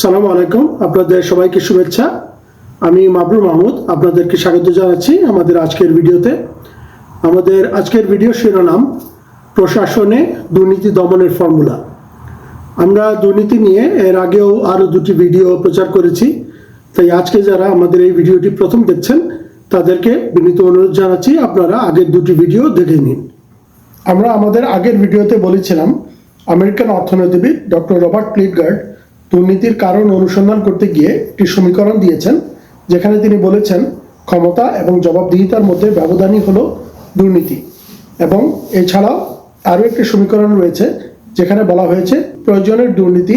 সালাম আলাইকুম। আপনাদের সবাইকে শুভেচ্ছা। আমি মাবরুর মাহমুদ। আপনাদেরকে স্বাগত জানাচ্ছি আমাদের আজকের ভিডিওতে। আমাদের আজকের ভিডিও শিরোনাম, প্রশাসনে দুর্নীতি দমনের ফর্মুলা। আমরা দুর্নীতি নিয়ে এর আগেও আরও দুটি ভিডিও প্রচার করেছি। তাই আজকে যারা আমাদের এই ভিডিওটি প্রথম দেখছেন, তাদেরকে বিনীত অনুরোধ জানাচ্ছি আপনারা আগের দুটি ভিডিও দেখে নিন। আমরা আমাদের আগের ভিডিওতে বলেছিলাম, আমেরিকান অর্থনীতিবিদ ডক্টর রবার্ট ক্লিটগার্ড দুর্নীতির কারণ অনুসন্ধান করতে গিয়ে একটি সমীকরণ দিয়েছেন, যেখানে তিনি বলেছেন, ক্ষমতা এবং জবাবদিহিতার মধ্যে ব্যবধানই হলো দুর্নীতি। এবং এছাড়াও আরও একটি সমীকরণ রয়েছে, যেখানে বলা হয়েছে, প্রয়োজনের দুর্নীতি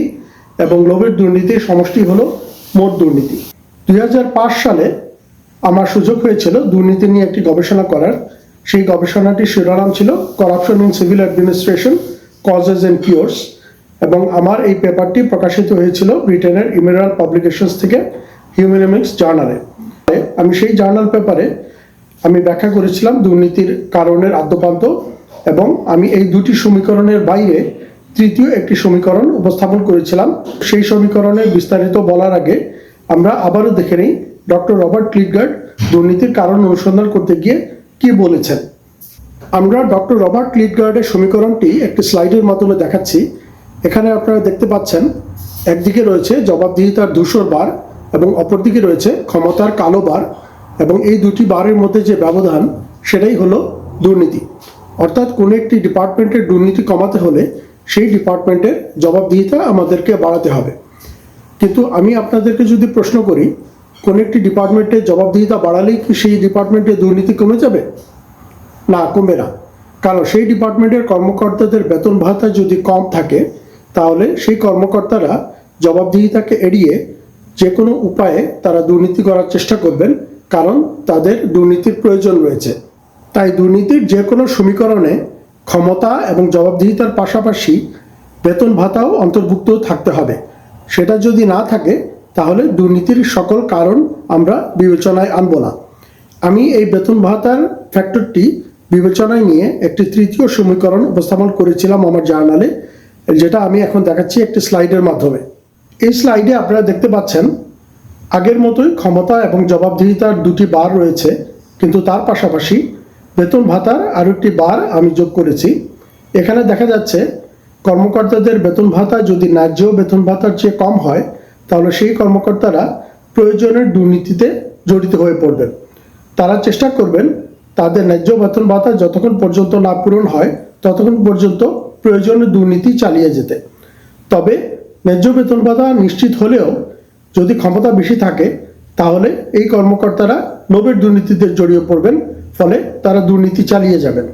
এবং লোভের দুর্নীতির সমষ্টি হলো মোট দুর্নীতি। দুই হাজার পাঁচ সালে আমার সুযোগ হয়েছিল দুর্নীতি নিয়ে একটি গবেষণা করার। সেই গবেষণাটির শিরোনাম ছিল corruption in civil administration causes and cures এবং আমার এই পেপারটি প্রকাশিত হয়েছিল ব্রিটেনের ইমেরাল পাবলিকেশনস থেকে হিউম্যানিমিক্স জার্নালে আমি সেই জার্নাল পেপারে আমি ব্যাখ্যা করেছিলাম দুর্নীতির কারণের আদ্যপান্ত এবং আমি এই দুটি সমীকরণের বাইরে তৃতীয় একটি সমীকরণ উপস্থাপন করেছিলাম। সেই সমীকরণের বিস্তারিত বলার আগে আমরা আবারও দেখে নিই ডক্টর রবার্ট ক্লিটগার্ড দুর্নীতির কারণ অনুসন্ধান করতে গিয়ে কি বলেছেন। আমরা ডক্টর রবার্ট ক্লিটগার্ডের সমীকরণটি একটি স্লাইডের মাধ্যমে দেখাচ্ছি। এখানে আপনারা দেখতে পাচ্ছেন, একদিকে রয়েছে জবাবদিহিতার ধূসর বার এবং অপরদিকে রয়েছে ক্ষমতার কালো বার এবং এই দুটি বারের মধ্যে যে ব্যবধান, সেটাই হলো দুর্নীতি। অর্থাৎ কোনো একটি ডিপার্টমেন্টের দুর্নীতি কমাতে হলে সেই ডিপার্টমেন্টের জবাবদিহিতা আমাদেরকে বাড়াতে হবে। কিন্তু আমি আপনাদেরকে যদি প্রশ্ন করি, কোন একটি ডিপার্টমেন্টের জবাবদিহিতা বাড়ালেই কি সেই ডিপার্টমেন্টের দুর্নীতি কমে যাবে? না, কমবে না। কারণ সেই ডিপার্টমেন্টের কর্মকর্তাদের বেতন ভাতা যদি কম থাকে তাহলে সেই কর্মকর্তারা জবাবদিহিতাকে এড়িয়ে যে কোনো উপায়ে তারা দুর্নীতি করার চেষ্টা করবেন, কারণ তাদের দুর্নীতির প্রয়োজন রয়েছে। তাই দুর্নীতির যে কোনো সমীকরণে ক্ষমতা এবং জবাবদিহিতার পাশাপাশি বেতন ভাতাও অন্তর্ভুক্ত থাকতে হবে। সেটা যদি না থাকে, তাহলে দুর্নীতির সকল কারণ আমরা বিবেচনায় আনব না। আমি এই বেতন ভাতার ফ্যাক্টরটি বিবেচনায় নিয়ে একটি তৃতীয় সমীকরণ উপস্থাপন করেছিলাম আমার জার্নালে। যেটা আমি এখন দেখাচ্ছি একটি স্লাইডের মাধ্যমে। এই স্লাইডে আপনারা দেখতে পাচ্ছেন, আগের মতোই ক্ষমতা এবং জবাবদিহিতার দুটি বার রয়েছে, কিন্তু তার পাশাপাশি বেতন ভাতার আরও একটি বার আমি যোগ করেছি। এখানে দেখা যাচ্ছে, কর্মকর্তাদের বেতন ভাতা যদি ন্যায্য বেতন ভাতার চেয়ে কম হয়, তাহলে সেই কর্মকর্তারা প্রয়োজনের দুর্নীতিতে জড়িত হয়ে পড়বেন। তারা চেষ্টা করবেন, তাদের ন্যায্য বেতন ভাতা যতক্ষণ পর্যন্ত না পূরণ হয়, ততক্ষণ পর্যন্ত প্রয়োজনীয় দুর্নীতি চালিয়ে যেতে। তবে ন্যায্য বেতন ভাতা নিশ্চিত হলেও যদি ক্ষমতা বেশি থাকে, তাহলে এই কর্মকর্তারা লোভের দুর্নীতিতে জড়িয়ে পড়বেন, ফলে তারা দুর্নীতি চালিয়ে যাবেন।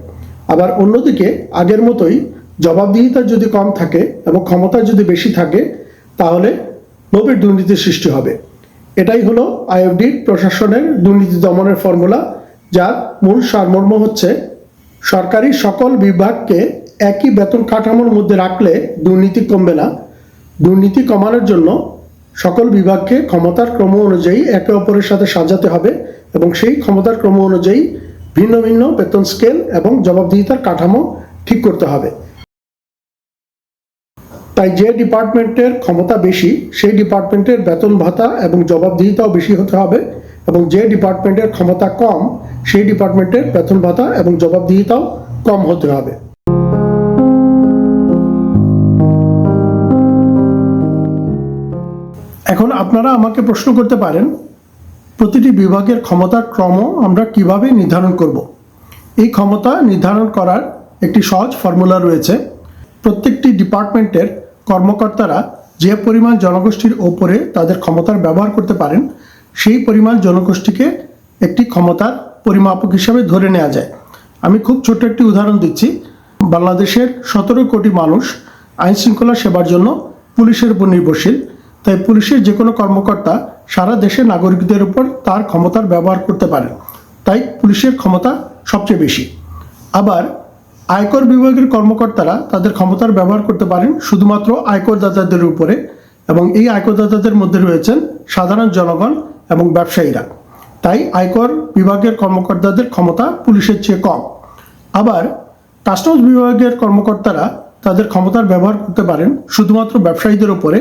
আবার অন্যদিকে, আগের মতোই জবাবদিহিতা যদি কম থাকে এবং ক্ষমতা যদি বেশি থাকে, তাহলে লোভের দুর্নীতির সৃষ্টি হবে। এটাই হলো আইএফডি প্রশাসনের দুর্নীতি দমনের ফর্মুলা, যার মূল সারমর্ম হচ্ছে, সরকারি সকল বিভাগকে একই বেতন কাঠামোর মধ্যে রাখলে দুর্নীতি কমবে না। দুর্নীতি কমানোর জন্য সকল বিভাগকে ক্ষমতার ক্রম অনুযায়ী একে অপরের সাথে সাজাতে হবে এবং সেই ক্ষমতার ক্রম অনুযায়ী ভিন্ন ভিন্ন বেতন স্কেল এবং জবাবদিহিতার কাঠামো ঠিক করতে হবে। তাই যে ডিপার্টমেন্টের ক্ষমতা বেশি, সেই ডিপার্টমেন্টের বেতন ভাতা এবং জবাবদিহিতাও বেশি হতে হবে এবং যে ডিপার্টমেন্টের ক্ষমতা কম, সেই ডিপার্টমেন্টের বেতন ভাতা এবং জবাবদিহিতাও কম হতে হবে। এখন আপনারা আমাকে প্রশ্ন করতে পারেন, প্রতিটি বিভাগের ক্ষমতার ক্রম আমরা কীভাবে নির্ধারণ করব? এই ক্ষমতা নির্ধারণ করার একটি সহজ ফর্মুলা রয়েছে। প্রত্যেকটি ডিপার্টমেন্টের কর্মকর্তারা যে পরিমাণ জনগোষ্ঠীর ওপরে তাদের ক্ষমতার ব্যবহার করতে পারেন, সেই পরিমাণ জনগোষ্ঠীকে একটি ক্ষমতার পরিমাপক হিসাবে ধরে নেওয়া যায়। আমি খুব ছোট্ট একটি উদাহরণ দিচ্ছি। বাংলাদেশের সতেরো কোটি মানুষ আইন শৃঙ্খলা সেবার জন্য পুলিশের উপর নির্ভরশীল। তাই পুলিশের যে কোনো কর্মকর্তা সারা দেশের নাগরিকদের উপর তার ক্ষমতার ব্যবহার করতে পারেন। তাই পুলিশের ক্ষমতা সবচেয়ে বেশি। আবার আয়কর বিভাগের কর্মকর্তারা তাদের ক্ষমতার ব্যবহার করতে পারেন শুধুমাত্র আয়করদাতাদের উপরে এবং এই আয়করদাতাদের মধ্যে রয়েছেন সাধারণ জনগণ এবং ব্যবসায়ীরা। তাই আয়কর বিভাগের কর্মকর্তাদের ক্ষমতা পুলিশের চেয়ে কম। আবার কাস্টমস বিভাগের কর্মকর্তারা তাদের ক্ষমতার ব্যবহার করতে পারেন শুধুমাত্র ব্যবসায়ীদের উপরে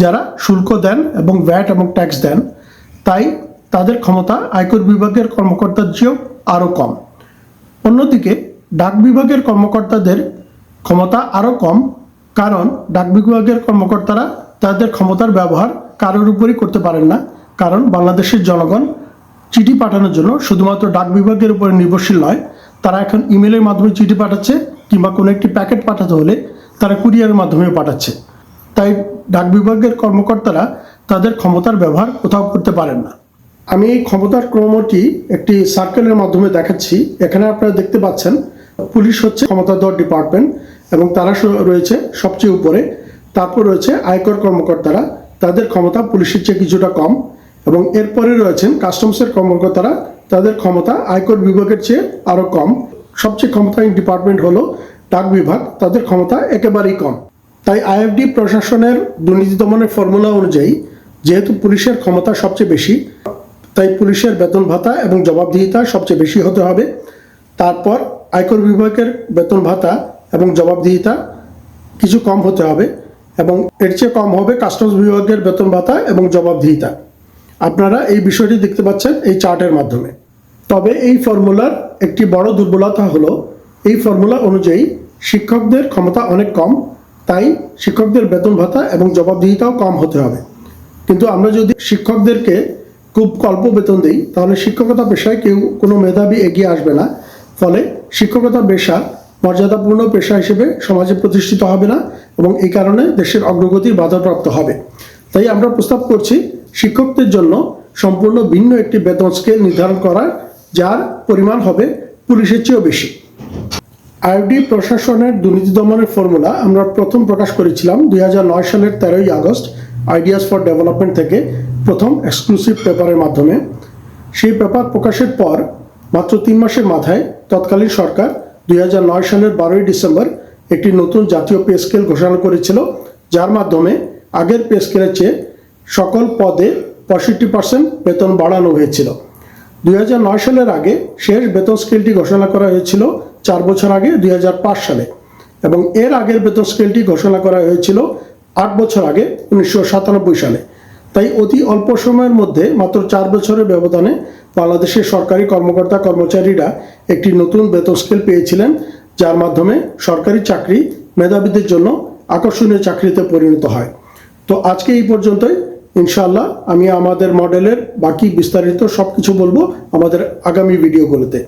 যারা শুল্ক দেন এবং ভ্যাট এবং ট্যাক্স দেন, তাই তাদের ক্ষমতা আয়কর বিভাগের কর্মকর্তার চেয়েও আরও কম। অন্যদিকে, ডাক বিভাগের কর্মকর্তাদের ক্ষমতা আরও কম, কারণ ডাক বিভাগের কর্মকর্তারা তাদের ক্ষমতার ব্যবহার কারোর উপরই করতে পারেন না, কারণ বাংলাদেশের জনগণ চিঠি পাঠানোর জন্য শুধুমাত্র ডাক বিভাগের উপরে নির্ভরশীল নয়, তারা এখন ইমেলের মাধ্যমে চিঠি পাঠাচ্ছে কিংবা কোনো একটি প্যাকেট পাঠাতে হলে তারা কুরিয়ারের মাধ্যমে পাঠাচ্ছে। তাই ডাক বিভাগের কর্মকর্তারা তাদের ক্ষমতার ব্যবহার কোথাও করতে পারেন না। আমি এই ক্ষমতার ক্রমটি একটি সার্কেলের মাধ্যমে দেখাচ্ছি। এখানে আপনারা দেখতে পাচ্ছেন, পুলিশ হচ্ছে ক্ষমতাধর ডিপার্টমেন্ট এবং তারা রয়েছে সবচেয়ে উপরে। তারপর রয়েছে আয়কর কর্মকর্তারা, তাদের ক্ষমতা পুলিশের চেয়ে কিছুটা কম এবং এরপরে রয়েছেন কাস্টমসের কর্মকর্তারা, তাদের ক্ষমতা আয়কর বিভাগের চেয়ে আরও কম। সবচেয়ে ক্ষমতাহীন ডিপার্টমেন্ট হলো ডাক বিভাগ, তাদের ক্ষমতা একেবারেই কম। তাই আইএফডি প্রশাসনের দুর্নীতি দমনের ফর্মুলা অনুযায়ী, যেহেতু পুলিশের ক্ষমতা সবচেয়ে বেশি, তাই পুলিশের বেতন ভাতা এবং জবাবদিহিতা সবচেয়ে বেশি হতে হবে। তারপর আয়কর বিভাগের বেতন ভাতা এবং জবাবদিহিতা কিছু কম হতে হবে এবং এর চেয়ে কম হবে কাস্টমস বিভাগের বেতন ভাতা এবং জবাবদিহিতা। আপনারা এই বিষয়টি দেখতে পাচ্ছেন এই চার্টের মাধ্যমে। তবে এই ফর্মুলার একটি বড় দুর্বলতা হলো, এই ফর্মুলা অনুযায়ী শিক্ষকদের ক্ষমতা অনেক কম তাই শিক্ষকদের বেতন ভাতা এবং জবাবদিহিতাও কম হতে হবে। কিন্তু আমরা যদি শিক্ষকদেরকে খুব অল্প বেতন দিই, তাহলে শিক্ষকতা পেশায় কেউ কোনো মেধাবী এগিয়ে আসবে না। ফলে শিক্ষকতা পেশা মর্যাদাপূর্ণ পেশা হিসেবে সমাজে প্রতিষ্ঠিত হবে না এবং এই কারণে দেশের অগ্রগতির বাধাপ্রাপ্ত হবে। তাই আমরা প্রস্তাব করছি শিক্ষকদের জন্য সম্পূর্ণ ভিন্ন একটি বেতন স্কেল নির্ধারণ করার, যার পরিমাণ হবে পুলিশের চেয়েও বেশি। আইডি প্রশাসনের দুর্নীতি দমনের ফর্মুলা আমরা প্রথম প্রকাশ করেছিলাম দুই হাজার নয় সালের তেরোই আগস্ট আইডিয়াস ফর ডেভেলপমেন্ট থেকে প্রথম এক্সক্লুসিভ পেপারের মাধ্যমে। সেই পেপার প্রকাশের পর মাত্র তিন মাসের মাথায় তৎকালীন সরকার দুই হাজার নয় সালের বারোই ডিসেম্বর একটি নতুন জাতীয় পে স্কেল ঘোষণা করেছিল, যার মাধ্যমে আগের পে স্কেলের চেয়ে সকল পদে পঁয়ষট্টি পার্সেন্ট বেতন বাড়ানো হয়েছিল। দুই হাজার নয় সালের আগে শেষ বেতন স্কেলটি ঘোষণা করা হয়েছিল চার বছর আগে দুই হাজার পাঁচ সালে। এবং এর আগের বেতন স্কেলটি ঘোষণা করা হয়েছিল আট বছর আগে, উনিশশো সাতানব্বই সালে। তাই অতি অল্প সময়ের মধ্যে মাত্র চার বছরের ব্যবধানে বাংলাদেশের সরকারি কর্মকর্তা কর্মচারীরা একটি নতুন বেতন স্কেল পেয়েছিলেন, যার মাধ্যমে সরকারি চাকরি মেধাবীদের জন্য আকর্ষণীয় চাকরিতে পরিণত হয়। তো আজকে এই পর্যন্তই। ইনশাআল্লাহ আমি আমাদের মডেলের বাকি বিস্তারিত সব কিছু বলব আমাদের আগামী ভিডিওগুলোতে